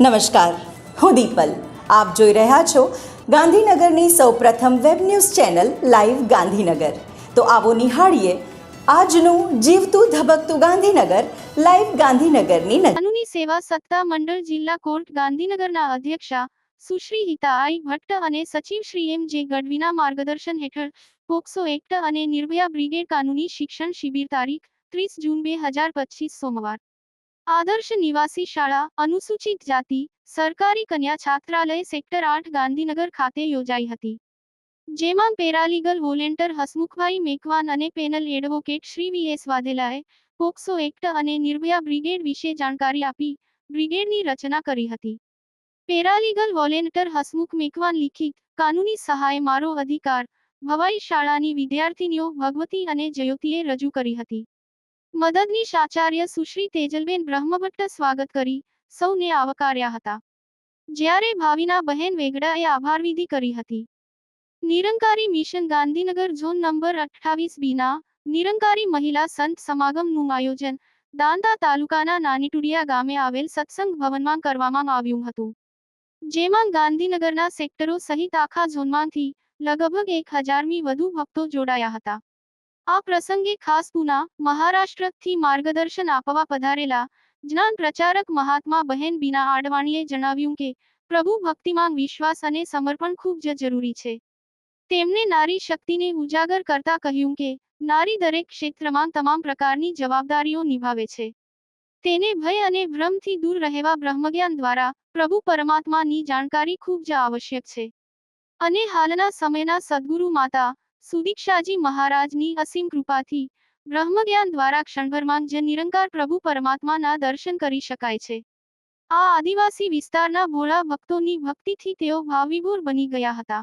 નમસ્કાર. હું દીપલ. આપ જોઈ રહ્યા છો ગાંધીનગરની સૌપ્રથમ web news channel live Gandhinagar. તો આવો નિહાળીએ આજનું જીવતું ધબકતું ગાંધીનગર લાઈવ ગાંધીનગરની કાનૂની સેવા સત્તા મંડળ જિલ્લા કોર્ટ ગાંધીનગરના અધ્યક્ષા સુશ્રી હિતા આઈ ભટ્ટ અને સચિવ શ્રી એમ જે ગઢવીના માર્ગદર્શન હેઠળ પોક્સો એક્ટ અને નિર્ભયા બ્રિગેડ કાનૂની શિક્ષણ શિબિર તારીખ ત્રીસ જૂન બે હજાર પચીસ સોમવાર. આદર્શ નિવાસી શાળા, અનુસૂચિત જાતિ, સરકારી કન્યા છાત્રાલય સેક્ટર આઠ, ગાંધીનગર ખાતે યોજાઈ હતી. જેમાં પેરાલીગલ વોલેન્ટર હસમુખભાઈ મેકવાન અને panel advocate Shri V S વાધેલાએ POCSO act અને નિર્ભયા બ્રિગેડ વિશે જાણકારી આપી, બ્રિગેડની રચના કરી હતી. પેરાલીગલ વોલેન્ટર હસમુખ મેકવાન લિખિત, કાનૂની સહાય મારો અધિકાર, ભવાઈ શાળાની વિદ્યાર્થીનીઓ ભગવતી અને જયોતિએ રજૂ કરી હતી. મદદનીશ આચાર્ય સુશ્રી તેજલબેન બ્રહ્મભટ્ટ સ્વાગત કરી, સૌને આવકાર્યા હતા. જ્યારે ભાવિના બહેન વેગડાએ આભારવિધિ કરી હતી. Nirankari mission Gandhinagar zone number અઠ્ઠાવીસ બીના નિરંકારી મહિલા સંત સમાગમનું આયોજન દાંતા તાલુકાના નાનીટુડિયા ગામે આવેલ સત્સંગ ભવનમાં કરવામાં આવ્યું હતું. જેમાં ગાંધીનગરના સેક્ટરો સહિત આખા ઝોનમાંથી લગભગ એક હજારમી વધુ ભક્તો જોડાયા હતા. આ પ્રસંગે ખાસ પુના, મહારાષ્ટ્રથી માર્ગદર્શન આપવા પધારેલા જ્ઞાન પ્રચારક મહાત્મા બહેન બીના આડવાણીએ જણાવ્યું કે, પ્રભુ ભક્તિમાં વિશ્વાસ અને સમર્પણ ખૂબ જ જરૂરી છે. તેમણે નારી શક્તિને ઉજાગર કરતા કહ્યું કે, નારી દરેક ક્ષેત્રમાં તમામ પ્રકારની જવાબદારીઓ નિભાવે છે. તેને ભય અને ભ્રમથી દૂર રહેવા બ્રહ્મજ્ઞાન દ્વારા પ્રભુ પરમાત્માની જાણકારી ખૂબ જ આવશ્યક છે. અને હાલના સમયના સદગુરુ માતા સુદીક્ષાજી મહારાજની અસીમ કૃપાથી બ્રહ્મજ્ઞાન દ્વારા ક્ષણભરમાં જ નિરંકાર પ્રભુ પરમાત્માના દર્શન કરી શકાય છે. આ આદિવાસી વિસ્તારના ભોળા ભક્તોની ભક્તિથી તેઓ ભાવિભૂર બની ગયા હતા.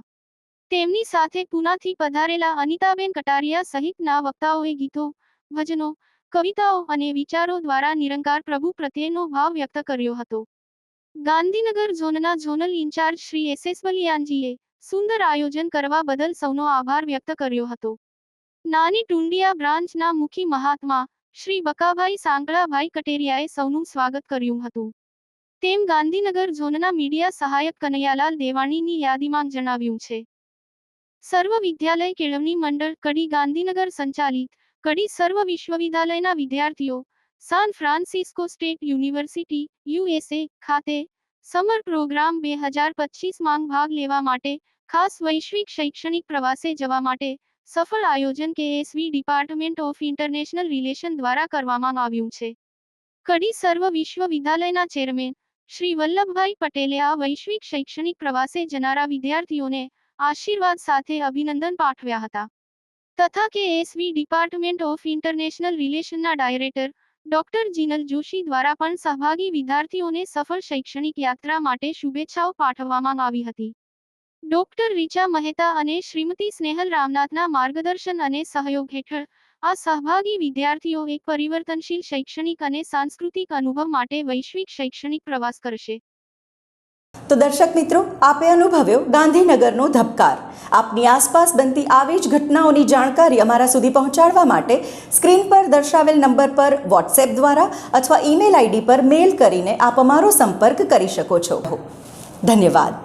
તેમની સાથે પુનાથી પધારેલા અનિતાબેન કટારિયા સહિતના વક્તાઓએ ગીતો, ભજનો, કવિતાઓ અને વિચારો દ્વારા નિરંકાર પ્રભુ પ્રત્યેનો ભાવ વ્યક્ત કર્યો હતો. ગાંધીનગર ઝોનના zonal in-charge Shri S S બલિયાનજીએ સુંદર આયોજન કરવા બદલ સૌનો આભાર વ્યક્ત કર્યો હતો. નાની ટુંડિયા બ્રાન્ચના મુખી મહાત્મા શ્રી બકાભાઈ સાંકળાભાઈ કટેરિયાએ સૌનું સ્વાગત કર્યું હતું. તેમ ગાંધીનગર ઝોનના મીડિયા સહાયક કનૈયાલાલ દેવાણીની યાદીમાં જણાવ્યું છે. સર્વ વિદ્યાલય કેળવણી મંડળ કડી ગાંધીનગર સંચાલિત કડી સર્વ વિશ્વવિદ્યાલયના વિદ્યાર્થીઓ San Francisco State University USA ખાતે સમર પ્રોગ્રામ બે હજાર પચીસ માંગ ભાગ લેવા માટે ખાસ વૈશ્વિક શૈક્ષણિક પ્રવાસે જવા માટે સફળ આયોજન KSV department of international relation દ્વારા કરવામાં આવ્યું છે. કડી સર્વ વિશ્વવિદ્યાલયના ચેરમેન શ્રી વલ્લભભાઈ પટેલે આ વૈશ્વિક શૈક્ષણિક પ્રવાસે જનારા વિદ્યાર્થીઓને આશીર્વાદ સાથે અભિનંદન પાઠવ્યા હતા. તથા K SV department of international રિલેશનના director doctor Jinal Joshi દ્વારા પણ સહભાગી વિદ્યાર્થીઓને સફળ શૈક્ષણિક યાત્રા માટે શુભેચ્છાઓ પાઠવવામાં આવી હતી. ડોક્ટર રીચા મહેતા અને શ્રીમતી સ્નેહલ રામનાથના માર્ગદર્શન અને સહયોગ હેઠળ આ સહભાગી વિદ્યાર્થીઓ એક પરિવર્તનશીલ શૈક્ષણિક અને સાંસ્કૃતિક અનુભવ માટે વૈશ્વિક શૈક્ષણિક પ્રવાસ કરશે. તો દર્શક મિત્રો, આપે અનુભવ્યો ગાંધીનગરનો ધબકાર. આપની આસપાસ બનતી આવી જ ઘટનાઓની જાણકારી અમારા સુધી પહોંચાડવા માટે સ્ક્રીન પર દર્શાવેલ નંબર પર વોટ્સએપ દ્વારા અથવા ઈમેલ આઈડી પર મેલ કરીને આપ અમારો સંપર્ક કરી શકો છો. ધન્યવાદ.